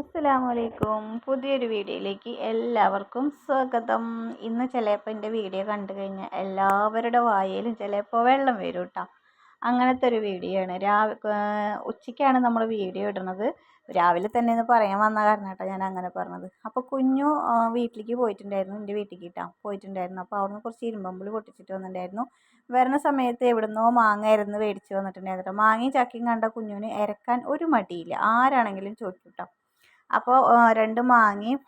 അസ്സലാമലൈക്കും. പുതിയൊരു വീഡിയോയിലേക്ക് എല്ലാവർക്കും സ്വാഗതം. ഇന്ന് ചിലപ്പോൾ എന്റെ വീഡിയോ കണ്ടു കഴിഞ്ഞാൽ എല്ലാവരുടെ വായയിലും ചിലപ്പോൾ വെള്ളം വരും കേട്ടോ അങ്ങനത്തെ ഒരു വീഡിയോ ആണ്. രാവി ഉച്ചയ്ക്കാണ് നമ്മൾ വീഡിയോ ഇടുന്നത്. രാവിലെ തന്നെ എന്ന് പറയാൻ വന്ന കാരണം കേട്ടോ ഞാൻ അങ്ങനെ പറഞ്ഞത്. അപ്പോൾ കുഞ്ഞു വീട്ടിലേക്ക് പോയിട്ടുണ്ടായിരുന്നു. എന്റെ വീട്ടിലേക്ക് കേട്ടോ പോയിട്ടുണ്ടായിരുന്നു. അപ്പോൾ അവിടുന്ന് കുറച്ച് ഇരുമ്പമ്പുളി പൊട്ടിച്ചിട്ട് വന്നിട്ടുണ്ടായിരുന്നു. വരുന്ന സമയത്ത് എവിടുന്നോ മാങ്ങ ഇരുന്ന് മേടിച്ച് വന്നിട്ടുണ്ടായിരുന്നു മാങ്ങയും ചക്കയും കണ്ട കുഞ്ഞുവിന് ഇരക്കാൻ ഒരു മടിയില്ല. ആരാണെങ്കിലും ചോദിക്കും കേട്ടോ അപ്പോൾ രണ്ട് മാങ്ങയും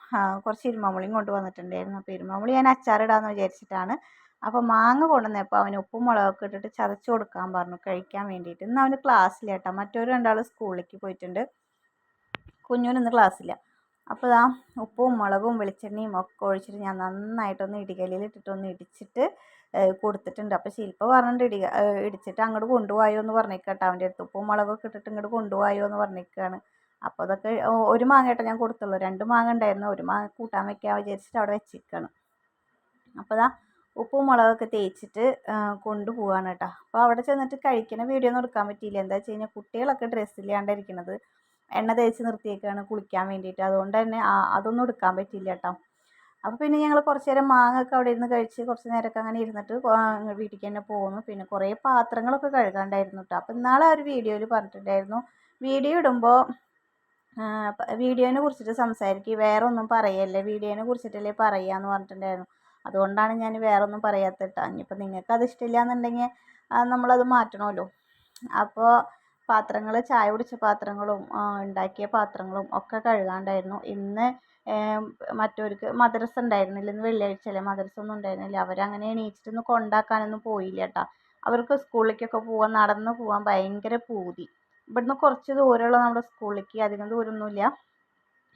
കുറച്ച് ഇരുമാമുളിയും കൊണ്ട് വന്നിട്ടുണ്ടായിരുന്നു. അപ്പോൾ ഇരുമാമുളി ഞാൻ അച്ചാറിടാമെന്ന് വിചാരിച്ചിട്ടാണ്. അപ്പോൾ മാങ്ങ കൊണ്ടുവന്നപ്പോൾ അവന് ഉപ്പും മുളകൊക്കെ ഇട്ടിട്ട് ചതച്ച് കൊടുക്കാൻ പറഞ്ഞു കഴിക്കാൻ വേണ്ടിയിട്ട്. ഇന്ന് അവന് ക്ലാസ്സില്ല കേട്ടോ മറ്റൊരു രണ്ടാൾ സ്കൂളിലേക്ക് പോയിട്ടുണ്ട്. കുഞ്ഞുവിന് ഇന്ന് ക്ലാസ്സില്ല. അപ്പോൾ ഇതാ ഉപ്പും മുളകും വെളിച്ചെണ്ണയും ഒക്കെ ഒഴിച്ചിട്ട് ഞാൻ നന്നായിട്ടൊന്ന് ഇടികലിൽ ഇട്ടിട്ടൊന്ന് ഇടിച്ചിട്ട് കൊടുത്തിട്ടുണ്ട്. അപ്പോൾ ശില്പ പറഞ്ഞിട്ട് ഇടി ഇടിച്ചിട്ട് അങ്ങോട്ട് കൊണ്ടുപോയോ എന്ന് പറഞ്ഞേക്കാട്ടോ അവന്റെ അടുത്ത് ഉപ്പും മുളകൊക്കെ ഇട്ടിട്ട് ഇങ്ങോട്ട് കൊണ്ടുപോയോ എന്ന് പറഞ്ഞേക്കാണ്. അപ്പോൾ അതൊക്കെ ഒരു മാങ്ങ ഞാൻ കൊടുത്തുള്ളൂ. രണ്ട് മാങ്ങ ഉണ്ടായിരുന്നു. ഒരു മാങ്ങ കൂട്ടാൻ വെക്കാൻ വിചാരിച്ചിട്ട് അവിടെ വെച്ചിരിക്കുകയാണ് അപ്പോൾ ഇതാ ഉപ്പും മുളകൊക്കെ തേച്ചിട്ട് കൊണ്ടുപോവാണ് കേട്ടോ. അപ്പോൾ അവിടെ ചെന്നിട്ട് കഴിക്കുന്ന വീഡിയോ ഒന്നും എടുക്കാൻ പറ്റിയില്ല. എന്താ വെച്ച് കഴിഞ്ഞാൽ കുട്ടികളൊക്കെ ഡ്രസ്സില്ലാണ്ടിരിക്കണത് എണ്ണ തേച്ച് നിർത്തിയേക്കാണ് കുളിക്കാൻ വേണ്ടിയിട്ട്. അതുകൊണ്ട് തന്നെ അതൊന്നും എടുക്കാൻ പറ്റിയില്ല കേട്ടോ. അപ്പോൾ പിന്നെ ഞങ്ങൾ കുറച്ച് നേരം മാങ്ങ ഒക്കെ അവിടെ ഇരുന്ന് കഴിച്ച് കുറച്ച് നേരമൊക്കെ അങ്ങനെ ഇരുന്നിട്ട് വീട്ടിലേക്ക് തന്നെ പോകുന്നു. പിന്നെ കുറേ പാത്രങ്ങളൊക്കെ കഴുകാണ്ടായിരുന്നു കേട്ടോ. അപ്പോൾ ഇന്നാളെ ഒരു വീഡിയോയിൽ പറഞ്ഞിട്ടുണ്ടായിരുന്നു. വീഡിയോ ഇടുമ്പോൾ വീഡിയോനെ കുറിച്ചിട്ട് സംസാരിക്കുക വേറെ ഒന്നും പറയല്ലേ. വീഡിയോനെ കുറിച്ചിട്ടല്ലേ പറയുക എന്ന് പറഞ്ഞിട്ടുണ്ടായിരുന്നു. അതുകൊണ്ടാണ് ഞാൻ വേറെ ഒന്നും പറയാത്തത് കേട്ടോ ഇനിയിപ്പോൾ നിങ്ങൾക്ക് അത് ഇഷ്ടമില്ല എന്നുണ്ടെങ്കിൽ നമ്മളത് മാറ്റണമല്ലോ. അപ്പോൾ പാത്രങ്ങൾ ചായ കുടിച്ച പാത്രങ്ങളും ഉണ്ടാക്കിയ പാത്രങ്ങളും ഒക്കെ കഴുകാണ്ടായിരുന്നു. ഇന്ന് മറ്റവർക്ക് മദ്രസ ഉണ്ടായിരുന്നില്ല. ഇന്ന് വെള്ളിയാഴ്ച അല്ലേ? മദ്രസ ഒന്നും ഉണ്ടായിരുന്നില്ല. അവരങ്ങനെ എണീച്ചിട്ടൊന്നും കൊണ്ടാക്കാനൊന്നും പോയില്ല കേട്ടോ അവർക്ക് സ്കൂളിലേക്കൊക്കെ പോകാൻ നടന്ന് പോകാൻ ഭയങ്കര പൂതി. ഇവിടുന്ന് കുറച്ച് ദൂരമുള്ള നമ്മുടെ സ്കൂളിലേക്ക് അധികം ദൂരമൊന്നുമില്ല.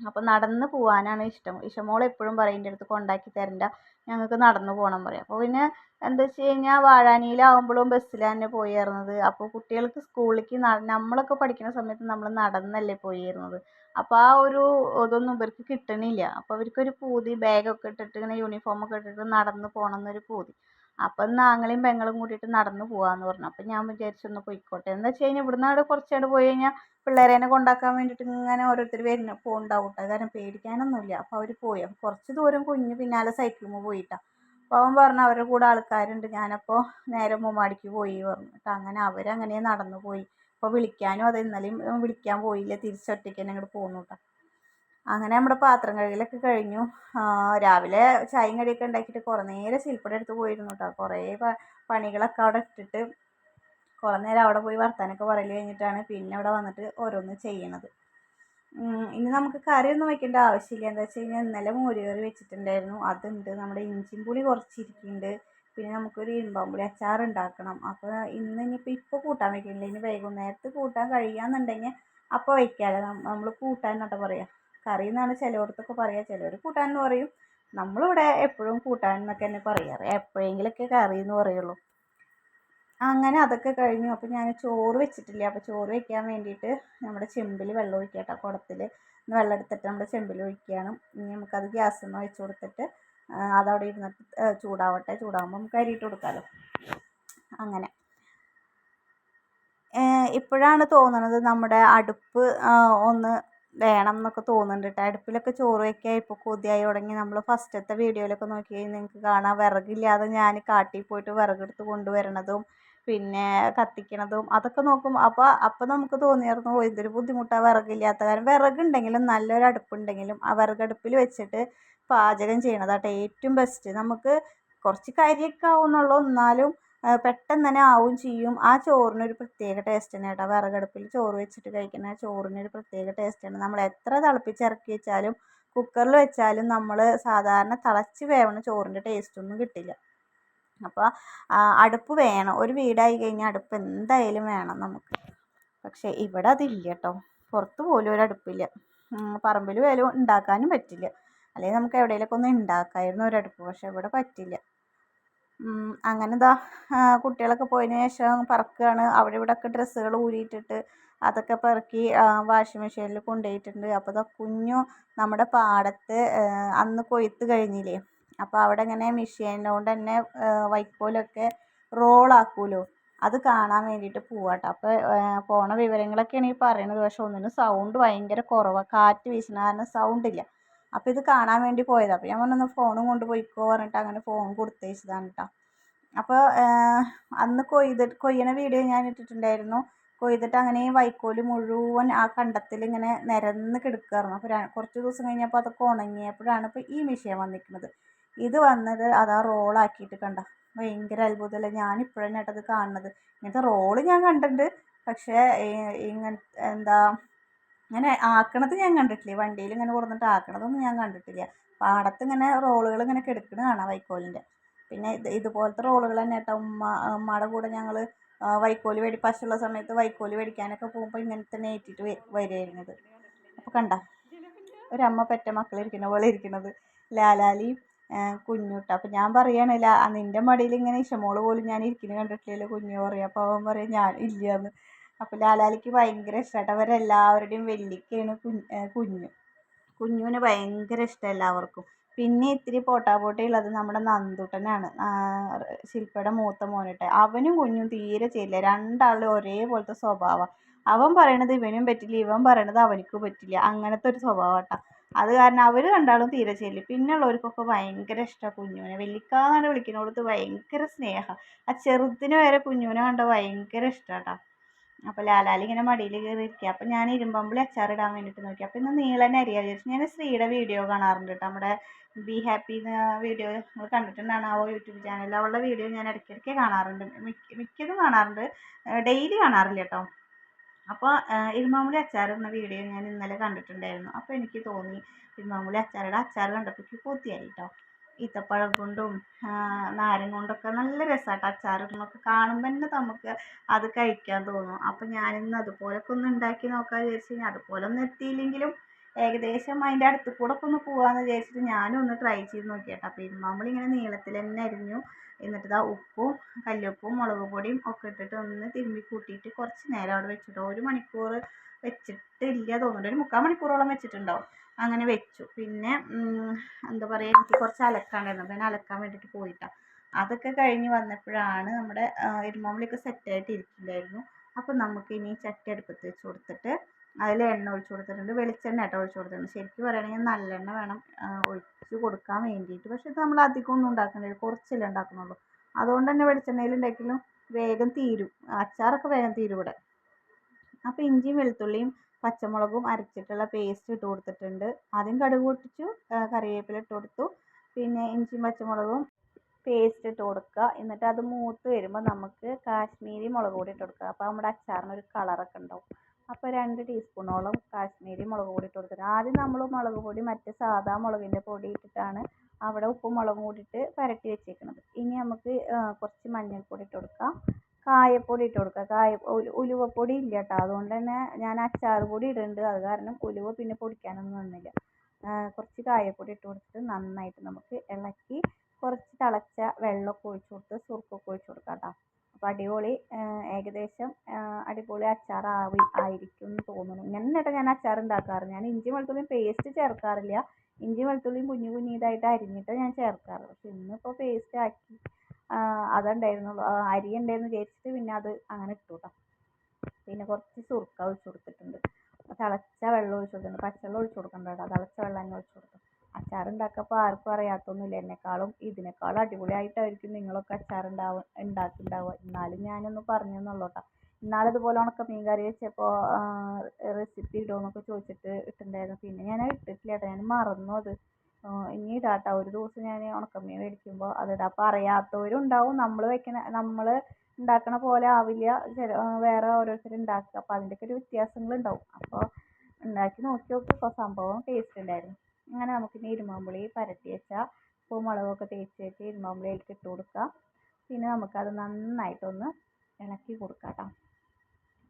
അപ്പോൾ നടന്ന് പോകാനാണ് ഇഷ്ടം. ഇഷമോൾ എപ്പോഴും പറയും എന്റെ അടുത്ത് കൊണ്ടാക്കി തരണ്ട. ഞങ്ങൾക്ക് നടന്ന് പോകണം പറയും. അപ്പോൾ പിന്നെ എന്താ വെച്ച് കഴിഞ്ഞാൽ വാഴാനിയിലാവുമ്പോഴും ബസ്സിൽ തന്നെ പോയിരുന്നത് അപ്പോൾ കുട്ടികൾക്ക് സ്കൂളിലേക്ക് നമ്മളൊക്കെ പഠിക്കുന്ന സമയത്ത് നമ്മൾ നടന്നല്ലേ പോയിരുന്നത് അപ്പോൾ ആ ഒരു ഇതൊന്നും ഇവർക്ക് കിട്ടണില്ല. അപ്പോൾ അവർക്കൊരു പൂതി ബാഗൊക്കെ ഇട്ടിട്ട് ഇങ്ങനെ യൂണിഫോമൊക്കെ ഇട്ടിട്ട് നടന്ന് പോകണം എന്നൊരു പൂതി. അപ്പം ഇന്ന് ആങ്ങളെയും പെങ്ങളും കൂട്ടിയിട്ട് നടന്ന് പോകാമെന്ന് പറഞ്ഞു. അപ്പം ഞാൻ വിചാരിച്ചു ഒന്ന് പോയിക്കോട്ടെ. എന്ന് വെച്ച് കഴിഞ്ഞാൽ ഇവിടുന്ന് അവിടെ കുറച്ചങ്ങോട്ട് പോയി കഴിഞ്ഞാൽ പിള്ളേരെ കൊണ്ടാക്കാൻ വേണ്ടിയിട്ട് ഇങ്ങനെ ഓരോരുത്തർ വരുന്ന പോകുന്നുണ്ടാവും കേട്ടോ കാരണം പേടിക്കാനൊന്നുമില്ല അപ്പോൾ അവർ പോയി. അപ്പോൾ കുറച്ച് ദൂരം കുഞ്ഞ് പിന്നാലെ സൈക്കിളുമ്പോൾ പോയിട്ടാ. അപ്പോൾ അവൻ പറഞ്ഞു അവരുടെ കൂടെ ആൾക്കാരുണ്ട്. ഞാനപ്പോൾ നേരെ മുമ്മാടിക്ക് പോയി പറഞ്ഞു. കേട്ടോ അങ്ങനെ അവരങ്ങനെ നടന്നു പോയി. അപ്പോൾ വിളിക്കാനും അത് ഇന്നലെയും വിളിക്കാൻ പോയില്ല. തിരിച്ചൊറ്റയ്ക്ക് തന്നെ അങ്ങോട്ട് പോന്നു കേട്ടോ അങ്ങനെ നമ്മുടെ പാത്രം കഴുകലൊക്കെ കഴിഞ്ഞു. രാവിലെ ചായയും കടിയൊക്കെ ഉണ്ടാക്കിയിട്ട് കുറേ നേരം ശില്പയുടെ എടുത്ത് പോയിരുന്നു കേട്ടോ കുറേ പണികളൊക്കെ അവിടെ ഇട്ടിട്ട് കുറേ നേരം അവിടെ പോയി വർത്താനൊക്കെ പറയൽ കഴിഞ്ഞിട്ടാണ് പിന്നെ അവിടെ വന്നിട്ട് ഓരോന്ന് ചെയ്യണത്. ഇനി നമുക്ക് കറിയൊന്നും വെക്കേണ്ട ആവശ്യമില്ല. എന്താ വെച്ച് കഴിഞ്ഞാൽ ഇന്നലെ മോരുകറി വെച്ചിട്ടുണ്ടായിരുന്നു. അതുണ്ട്. നമ്മുടെ ഇഞ്ചിയും പുളി കുറച്ചിരിക്കുന്നുണ്ട്. പിന്നെ നമുക്കൊരു ഇരുമ്പാമ്പുളി അച്ചാർ ഉണ്ടാക്കണം. അപ്പോൾ ഇന്ന് ഇനിയിപ്പോൾ ഇപ്പോൾ കൂട്ടാൻ വയ്ക്കുന്നില്ല ഇനി വൈകുന്നേരത്ത് കൂട്ടാൻ കഴിയാന്നുണ്ടെങ്കിൽ അപ്പോൾ വയ്ക്കാമല്ലോ നമ്മൾ കൂട്ടാൻ എന്നൊക്കെ പറയാം കറി എന്നാണ് ചിലയിടത്തൊക്കെ പറയുക ചിലർ കൂട്ടാൻ എന്ന് പറയും. നമ്മളിവിടെ എപ്പോഴും കൂട്ടാൻ എന്നൊക്കെ തന്നെ പറയാറ് എപ്പോഴെങ്കിലൊക്കെ കറി എന്ന് പറയുള്ളൂ. അങ്ങനെ അതൊക്കെ കഴിഞ്ഞു. അപ്പോൾ ഞാൻ ചോറ് വെച്ചിട്ടില്ല. അപ്പോൾ ചോറ് വെക്കാൻ വേണ്ടിയിട്ട് നമ്മുടെ ചെമ്പിൽ വെള്ളം ഒഴിക്കുക കേട്ടോ കുടത്തിൽ വെള്ളം എടുത്തിട്ട് നമ്മുടെ ചെമ്പിൽ ഒഴിക്കുകയാണ് ഇനി നമുക്കത് ഗ്യാസിൽ നിന്ന് വെച്ച് കൊടുത്തിട്ട് അതവിടെ ഇരുന്നിട്ട് ചൂടാവട്ടെ. ചൂടാകുമ്പോൾ നമുക്ക് അരിയിട്ട് കൊടുക്കാമല്ലോ അങ്ങനെ. ഇപ്പോഴാണ് തോന്നുന്നത് നമ്മുടെ അടുപ്പ് ഒന്ന് വേണം എന്നൊക്കെ തോന്നുന്നുണ്ട് കേട്ടോ അടുപ്പിലൊക്കെ ചോറ് വയ്ക്കാൻ ഇപ്പോൾ കൊതിയായി തുടങ്ങി. നമ്മൾ ഫസ്റ്റത്തെ വീഡിയോയിലൊക്കെ നോക്കി നിങ്ങൾക്ക് കാണാം വിറകില്ലാതെ ഞാൻ കാട്ടിൽ പോയിട്ട് വിറകെടുത്ത് കൊണ്ടുവരണതും പിന്നെ കത്തിക്കണതും അതൊക്കെ നോക്കും. അപ്പോൾ അപ്പോൾ നമുക്ക് തോന്നിയായിരുന്നു ഓ ഇതൊരു ബുദ്ധിമുട്ടാണ് വിറകില്ലാത്ത കാരണം വിറകുണ്ടെങ്കിലും നല്ലൊരു അടുപ്പുണ്ടെങ്കിലും ആ വിറകടുപ്പിൽ വെച്ചിട്ട് പാചകം ചെയ്യണതാട്ടോ ഏറ്റവും ബെസ്റ്റ് നമുക്ക് കുറച്ച് കരിയൊക്കെ ആവുന്നുള്ളൂ. എന്നാലും പെട്ടെന്ന് തന്നെ ആവുകയും ചെയ്യും. ആ ചോറിനൊരു പ്രത്യേക ടേസ്റ്റ് തന്നെ കേട്ടോ. വിറകടുപ്പിൽ ചോറ് വെച്ചിട്ട് കഴിക്കുന്ന ചോറിനൊരു പ്രത്യേക ടേസ്റ്റാണ് നമ്മൾ എത്ര തിളപ്പിച്ചിറക്കി വെച്ചാലും കുക്കറിൽ വെച്ചാലും നമ്മൾ സാധാരണ തിളച്ച് വേവണ ചോറിന്റെ ടേസ്റ്റൊന്നും കിട്ടില്ല. അപ്പോൾ അടുപ്പ് വേണം. ഒരു വീടായി കഴിഞ്ഞാൽ അടുപ്പ് എന്തായാലും വേണം നമുക്ക്. പക്ഷേ ഇവിടെ അതില്ല കേട്ടോ. പുറത്ത് പോലും ഒരു അടുപ്പില്ല. പറമ്പിൽ വേലും ഉണ്ടാക്കാനും പറ്റില്ല. അല്ലെങ്കിൽ നമുക്ക് എവിടെയെങ്കിലുമൊക്കെ ഒന്ന് ഉണ്ടാക്കാമായിരുന്നു ഒരു അടുപ്പ്. പക്ഷേ ഇവിടെ പറ്റില്ല. അങ്ങനെ ദാ കുട്ടികളൊക്കെ പോയതിന് ശേഷം പറക്കുകയാണ് അവിടെ ഇവിടെയൊക്കെ ഡ്രസ്സുകൾ ഊരിയിട്ടിട്ട് അതൊക്കെ പെറുക്കി വാഷിംഗ് മെഷീനിൽ കൊണ്ടുപോയിട്ടുണ്ട്. അപ്പോൾ ഇതാ കുഞ്ഞു നമ്മുടെ പാടത്ത് അന്ന് കൊയ്ത്ത് കഴിഞ്ഞില്ലേ? അപ്പോൾ അവിടെ ഇങ്ങനെ മെഷീൻ കൊണ്ട് തന്നെ വൈക്കോലൊക്കെ റോളാക്കുമല്ലോ അത് കാണാൻ വേണ്ടിയിട്ട് പോവാട്ടോ. അപ്പോൾ പോണ വിവരങ്ങളൊക്കെയാണ് ഈ പറയണത്. പക്ഷെ ഒന്നിനും സൗണ്ട് ഭയങ്കര കുറവാണ് കാറ്റ് വീശുന്ന കാരണം സൗണ്ട് ഇല്ല. അപ്പോൾ ഇത് കാണാൻ വേണ്ടി പോയതാണ് അപ്പോൾ ഞാൻ പറഞ്ഞു ഫോണും കൊണ്ട് പോയിക്കോ പറഞ്ഞിട്ട് അങ്ങനെ ഫോൺ കൊടുത്തേച്ചതാണ് കേട്ടോ അപ്പോൾ അന്ന് കൊയ്ത് കൊയ്യണ വീഡിയോ ഞാൻ ഇട്ടിട്ടുണ്ടായിരുന്നു. കൊയ്തിട്ട് അങ്ങനെ വൈക്കോൽ മുഴുവൻ ആ കണ്ടത്തിൽ ഇങ്ങനെ നിരന്ന് കിടക്കുകയായിരുന്നു അപ്പോൾ കുറച്ച് ദിവസം കഴിഞ്ഞപ്പോൾ അതൊക്കെ ഉണങ്ങിയപ്പോഴാണ് ഇപ്പോൾ ഈ വിഷയം വന്നിരിക്കുന്നത്. ഇത് വന്നത് അതാ റോളാക്കിയിട്ട് കണ്ട. ഭയങ്കര അത്ഭുതമല്ല ഞാനിപ്പോഴാണ് കേട്ടത് കാണുന്നത്. ഇങ്ങനത്തെ റോൾ ഞാൻ കണ്ടിട്ടുണ്ട്. പക്ഷേ ഇങ്ങനെ എന്താ ഇങ്ങനെ ആക്കണത് ഞാൻ കണ്ടിട്ടില്ല. വണ്ടിയിൽ ഇങ്ങനെ കൊടുത്തിട്ട് ആക്കണതൊന്നും ഞാൻ കണ്ടിട്ടില്ല. പാടത്ത് ഇങ്ങനെ റോളുകൾ ഇങ്ങനെ കിടക്കണ കാണാം വൈക്കോലിന്റെ പിന്നെ ഇത് ഇതുപോലത്തെ റോളുകൾ തന്നെ കേട്ടോ. ഉമ്മ ഉമ്മയുടെ കൂടെ ഞങ്ങൾ വൈക്കോൽ മേടി പശുള്ള സമയത്ത് വൈക്കോൽ മേടിക്കാനൊക്കെ പോകുമ്പോൾ ഇങ്ങനെ തന്നെ ഏറ്റിട്ട് വരുമായിരുന്നത് അപ്പോൾ കണ്ട ഒരമ്മ പെറ്റ മക്കളിരിക്കുന്ന പോലെ ഇരിക്കുന്നത്. ലാലാലി കുഞ്ഞുട്ട. അപ്പം ഞാൻ പറയാണ് നിന്റെ മടിയിൽ ഇങ്ങനെ ഇഷമോൾ പോലും ഞാൻ ഇരിക്കുന്നത് കണ്ടിട്ടില്ലല്ലോ കുഞ്ഞു പറയും. അപ്പോൾ അവൻ പറയും ഞാൻ ഇല്ലയെന്ന് അപ്പോൾ ലാലാലിക്ക് ഭയങ്കര ഇഷ്ടമായിട്ട് അവരെല്ലാവരുടെയും വെല്ലിക്കയാണ് കുഞ്ഞു. കുഞ്ഞുവിന് ഭയങ്കര ഇഷ്ടം എല്ലാവർക്കും. പിന്നെ ഇത്തിരി പോട്ടാപോട്ടിയുള്ളത് നമ്മുടെ നന്ദുട്ടനാണ്. ശില്പയുടെ മൂത്ത മോനിട്ട്. അവനും കുഞ്ഞും തീരെ ചെയ്യില്ല. രണ്ടാളും ഒരേപോലത്തെ സ്വഭാവം. അവൻ പറയണത് ഇവനും പറ്റില്ല ഇവൻ പറയണത് അവനിക്കും പറ്റില്ല. അങ്ങനത്തെ ഒരു സ്വഭാവം കേട്ടോ അത് കാരണം അവർ രണ്ടാളും തീരെ ചെയ്യില്ല. പിന്നെ ഉള്ളവർക്കൊക്കെ ഭയങ്കര ഇഷ്ടമാണ് കുഞ്ഞുവിനെ. വെല്ലിക്കാന്നാണ് വിളിക്കുന്നവർക്ക് ഭയങ്കര സ്നേഹം. ആ ചെറുതിന് വരെ കുഞ്ഞുവിനെ കണ്ട ഭയങ്കര ഇഷ്ടമാണ് കേട്ടോ അപ്പോൾ ലാലാലി ഇങ്ങനെ മടിയിൽ കയറി ഇരിക്കുക അപ്പോൾ ഞാൻ ഇരുമ്പമ്പിളി അച്ചാറിടാൻ വേണ്ടിയിട്ട് നോക്കി. അപ്പോൾ ഇന്ന് നീളൻ അരിയാ വിചാരിച്ചു ഞാൻ ശ്രീയുടെ വീഡിയോ കാണാറുണ്ട് കേട്ടോ നമ്മുടെ ബി ഹാപ്പി വീഡിയോ നിങ്ങൾ കണ്ടിട്ടുണ്ടാണാവോ യൂട്യൂബ് ചാനൽ അവളുടെ വീഡിയോ ഞാൻ ഇടയ്ക്കിടയ്ക്ക് കാണാറുണ്ട്. മിക്കതും കാണാറുണ്ട്. ഡെയിലി കാണാറില്ല കേട്ടോ അപ്പോൾ ഇരുമാമുളി അച്ചാർ എന്ന വീഡിയോ ഞാൻ ഇന്നലെ കണ്ടിട്ടുണ്ടായിരുന്നു. അപ്പോൾ എനിക്ക് തോന്നി ഇരുമാമുളി അച്ചാറുടെ അച്ചാർ കണ്ടപ്പോൾ എനിക്ക് പൂർത്തിയായി കേട്ടോ ഈത്തപ്പഴം കൊണ്ടും നാരങ്ങ കൊണ്ടൊക്കെ നല്ല രസമാട്ടോ അച്ചാറിടുന്നതൊക്കെ കാണുമ്പോൾ തന്നെ നമുക്ക് അത് കഴിക്കാൻ തോന്നും. അപ്പോൾ ഞാനിന്ന് അതുപോലൊക്കെ ഒന്ന് ഉണ്ടാക്കി നോക്കാൻ വിചാരിച്ചു കഴിഞ്ഞാൽ അതുപോലെ ഒന്നും എത്തിയില്ലെങ്കിലും ഏകദേശം അതിന്റെ അടുത്ത് കൂടെ ഒക്കെ ഒന്ന് പോകാമെന്ന് വിചാരിച്ചിട്ട് ഞാനും ഒന്ന് ട്രൈ ചെയ്ത് നോക്കിയാട്ടോ. അപ്പോൾ ഇരുമ്പാമ്പളിങ്ങനെ നീളത്തിൽ തന്നെ അരിഞ്ഞു. എന്നിട്ട് ഇതാ ഉപ്പും കല്ലുപ്പും മുളക് പൊടിയും ഒക്കെ ഇട്ടിട്ട് ഒന്ന് തിരുമ്മി കൂട്ടിയിട്ട് കുറച്ച് നേരം അവിടെ വെച്ചിട്ട് ഒരു മണിക്കൂർ വെച്ചിട്ടില്ല തോന്നുന്നുണ്ട്. ഒരു മുക്കാൽ മണിക്കൂറോളം വെച്ചിട്ടുണ്ടാവും. അങ്ങനെ വെച്ചു. പിന്നെ എന്താ പറയുക എനിക്ക് കുറച്ച് അലക്കാണ്ടായിരുന്നു. പിന്നെ അലക്കാൻ വേണ്ടിയിട്ട് പോയിട്ടാണ് അതൊക്കെ കഴിഞ്ഞ് വന്നപ്പോഴാണ് നമ്മുടെ ഇരുമാമ്പുളിയൊക്കെ സെറ്റായിട്ട് ഇരിക്കുന്നുണ്ടായിരുന്നു. അപ്പോൾ നമുക്ക് ഇനി ചട്ടി അടുപ്പത്ത് വെച്ച് കൊടുത്തിട്ട് അതിൽ എണ്ണ ഒഴിച്ച് കൊടുത്തിട്ടുണ്ട്. വെളിച്ചെണ്ണ കേട്ടോ ഒഴിച്ച് കൊടുത്തിട്ടുണ്ട്. ശരിക്കും പറയുകയാണെങ്കിൽ നല്ലെണ്ണ വേണം ഒഴിച്ച് കൊടുക്കാൻ വേണ്ടിയിട്ട്. പക്ഷേ ഇത് നമ്മൾ അധികം ഒന്നും ഉണ്ടാക്കുന്നില്ല കുറച്ചല്ലേ ഉണ്ടാക്കുന്നുള്ളൂ. അതുകൊണ്ട് തന്നെ വെളിച്ചെണ്ണയിൽ ഉണ്ടാക്കിയാലും വേഗം തീരും. അച്ചാറൊക്കെ വേഗം തീരും ഇവിടെ. അപ്പോൾ ഇഞ്ചിയും വെളുത്തുള്ളിയും പച്ചമുളകും അരച്ചിട്ടുള്ള പേസ്റ്റ് ഇട്ട് കൊടുത്തിട്ടുണ്ട്. ആദ്യം കടുക് പൊട്ടിച്ചു കറിവേപ്പില ഇട്ട് കൊടുത്തു. പിന്നെ ഇഞ്ചിയും പച്ചമുളകും പേസ്റ്റ് ഇട്ട് കൊടുക്കുക. എന്നിട്ട് അത് മൂത്ത് വരുമ്പോൾ നമുക്ക് കാശ്മീരി മുളക് പൊടി ഇട്ട് കൊടുക്കുക. അപ്പോൾ നമ്മുടെ അച്ചാറിന് ഒരു കളറൊക്കെ ഉണ്ടാവും. അപ്പോൾ രണ്ട് ടീസ്പൂണോളം കാശ്മീരി മുളക് പൊടി ഇട്ട് കൊടുക്കുക ആദ്യം നമ്മൾ മുളക് പൊടി മറ്റേ സാധാ മുളകിന്റെ പൊടി ഇട്ടിട്ടാണ് അവിടെ ഉപ്പും മുളകും കൂടിയിട്ട് പുരട്ടി വെച്ചേക്കുന്നത് ഇനി നമുക്ക് കുറച്ച് മഞ്ഞൾപ്പൊടി ഇട്ട് കൊടുക്കാം. കായപ്പൊടി ഇട്ട് കൊടുക്കുക. കായ ഉലുവപ്പൊടി ഇല്ല കേട്ടോ അതുകൊണ്ട് തന്നെ ഞാൻ അച്ചാർ പൊടി ഇടുന്നുണ്ട് അത് കാരണം ഉലുവ പിന്നെ പൊടിക്കാനൊന്നും വന്നില്ല കുറച്ച് കായപ്പൊടി ഇട്ട് കൊടുത്തിട്ട് നന്നായിട്ട് നമുക്ക് ഇളക്കി കുറച്ച് തിളച്ച വെള്ളമൊക്കെ ഒഴിച്ച് കൊടുത്ത് സുർക്കൊക്കെ ഒഴിച്ച് കൊടുക്കാം കേട്ടോ. അപ്പോൾ അടിപൊളി ഏകദേശം അടിപൊളി അച്ചാർ ആവി ആയിരിക്കും എന്ന് തോന്നുന്നു. ഇങ്ങനെ കേട്ടോ ഞാൻ അച്ചാർ ഉണ്ടാക്കാറ്. ഞാൻ ഇഞ്ചി വെളുത്തുള്ളിയും പേസ്റ്റ് ചേർക്കാറില്ല. ഇഞ്ചി വെളുത്തുള്ളിയും കുഞ്ഞു കുഞ്ഞിതായിട്ട് അരിഞ്ഞിട്ട് ഞാൻ ചേർക്കാറ്. പക്ഷെ ഇന്നിപ്പോൾ പേസ്റ്റ് ആക്കി അതുണ്ടായിരുന്നുള്ളൂ. അരി ഉണ്ടായിരുന്നു വിചാരിച്ചിട്ട് പിന്നെ അത് അങ്ങനെ ഇട്ടു കേട്ടോ പിന്നെ കുറച്ച് സുർക്ക ഒഴിച്ചു കൊടുത്തിട്ടുണ്ട്. തിളച്ച വെള്ളം ഒഴിച്ചു കൊടുത്തിട്ടുണ്ട്. പച്ചവെള്ളം ഒഴിച്ചു കൊടുക്കണ്ട കേട്ടോ. തിളച്ച വെള്ളം തന്നെ ഒഴിച്ചു കൊടുത്തു. അച്ചാർ ഉണ്ടാക്കുമ്പോൾ ആർക്കും അറിയാത്തൊന്നുമില്ല. എന്നെക്കാളും ഇതിനേക്കാളും അടിപൊളിയായിട്ടായിരിക്കും നിങ്ങളൊക്കെ അച്ചാർ ഉണ്ടാവുക ഉണ്ടാക്കിയിട്ടുണ്ടാവുക എന്നാലും ഞാനൊന്ന് പറഞ്ഞു എന്നുള്ളൂ കേട്ടോ. ഇന്നാൾ ഇതുപോലെ ഉണക്കമീൻ കറി വെച്ചപ്പോൾ റെസിപ്പി ഇടുമോയെന്നൊക്കെ ചോദിച്ചിട്ട് ഇട്ടിട്ടുണ്ടായിരുന്നു. പിന്നെ ഞാൻ ഇട്ടിട്ടില്ല കേട്ടോ. ഞാൻ മറന്നു അത്. ഇനി ഇടാട്ടോ ഒരു ദിവസം ഞാൻ ഉണക്കമീൻ മേടിക്കുമ്പോൾ അതിടാം. അപ്പോൾ അറിയാത്തവരും ഉണ്ടാവും നമ്മൾ വെക്കണ നമ്മൾ ഉണ്ടാക്കണ പോലെ ആവില്ല. ചില വേറെ ഓരോരുത്തർ ഉണ്ടാക്കുക. അപ്പോൾ അതിന്റെയൊക്കെ ഒരു വ്യത്യാസങ്ങളുണ്ടാവും. അപ്പോൾ ഉണ്ടാക്കി നോക്കി നോക്കിയപ്പോൾ സംഭവം ടേസ്റ്റ് ഉണ്ടായിരുന്നു അങ്ങനെ നമുക്ക് ഇനി ഇരുമാമ്പുളി പരത്തി വെച്ചാൽ ഉപ്പും മുളകൊക്കെ തേച്ച് വെച്ച് ഇരുമാമ്പുളിയിലേക്ക് ഇട്ട് കൊടുക്കുക പിന്നെ നമുക്കത് നന്നായിട്ടൊന്ന് ഇളക്കി കൊടുക്കാം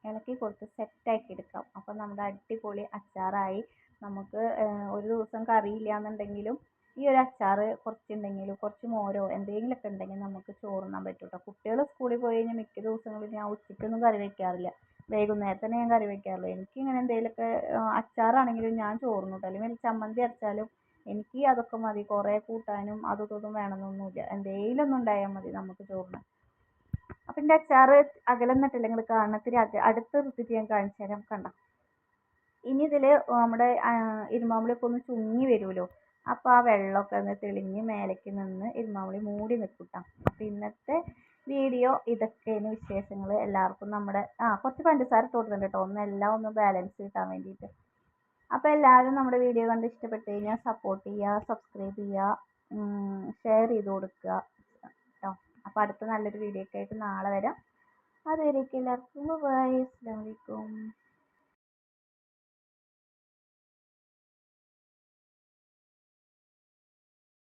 ഇളക്കി കൊടുത്ത് സെറ്റാക്കി എടുക്കാം. അപ്പോൾ നമ്മുടെ അടിപൊളി അച്ചാറായി. നമുക്ക് ഒരു ദിവസം കറിയില്ല എന്നുണ്ടെങ്കിലും ഈ ഒരു അച്ചാർ കുറച്ചുണ്ടെങ്കിൽ കുറച്ച് മോരോ എന്തെങ്കിലുമൊക്കെ ഉണ്ടെങ്കിൽ നമുക്ക് ചോറുണ്ണാൻ പറ്റും കേട്ടോ കുട്ടികൾ സ്കൂളിൽ പോയി കഴിഞ്ഞാൽ മിക്ക ദിവസങ്ങളിലും ഞാൻ ഉച്ചയ്ക്കൊന്നും കറി വയ്ക്കാറില്ല വൈകുന്നേരം തന്നെ ഞാൻ കറി വയ്ക്കാറുള്ളൂ എനിക്ക് ഇങ്ങനെ എന്തെങ്കിലുമൊക്കെ അച്ചാറാണെങ്കിലും ഞാൻ ചോറുണ്ണും കേട്ടോ. അല്ലെങ്കിൽ ചമ്മന്തി അരച്ചാലും എനിക്ക് അതൊക്കെ മതി. കുറേ കൂട്ടാനും അതും ഇതും വേണമെന്നൊന്നുമില്ല. എന്തെങ്കിലും ഒന്ന് ഉണ്ടായാൽ മതി നമുക്ക് ചോറിന് അപ്പം എന്റെ അച്ചാറ് അകലെന്നിട്ടില്ലെങ്കിൽ കാണത്തിരി അടുത്ത നിർത്തിയിട്ട് ഞാൻ കാണിച്ചു തരാം. കണ്ടോ? ഇനി ഇതിൽ നമ്മുടെ ഇരുമാമ്പുളിയൊക്കെ ഒന്ന് ചുങ്ങി വരുമല്ലോ. അപ്പോൾ ആ വെള്ളമൊക്കെ ഒന്ന് തെളിഞ്ഞ് മേലേക്ക് നിന്ന് ഇരുമാമ്പുളി മൂടി നിൽക്കും കേട്ടോ ഇന്നത്തെ വീഡിയോ ഇതൊക്കെയാണ് വിശേഷങ്ങൾ എല്ലാവർക്കും നമ്മുടെ ആ കുറച്ച് പഞ്ചസാര തോട്ടുന്നുണ്ട് കേട്ടോ. ഒന്ന് എല്ലാം ഒന്ന് ബാലൻസ് കിട്ടാൻ വേണ്ടിയിട്ട്. അപ്പോൾ എല്ലാവരും നമ്മുടെ വീഡിയോ കണ്ട് ഇഷ്ടപ്പെട്ട് കഴിഞ്ഞാൽ സപ്പോർട്ട് ചെയ്യുക സബ്സ്ക്രൈബ് ചെയ്യുക ഷെയർ ചെയ്ത് കൊടുക്കുക കേട്ടോ. അപ്പോൾ അടുത്ത നല്ലൊരു വീഡിയോ ഒക്കെ ആയിട്ട് നാളെ വരാം. അതുവരേക്കും എല്ലാവർക്കും ബൈ അസ്സാം വലൈക്കും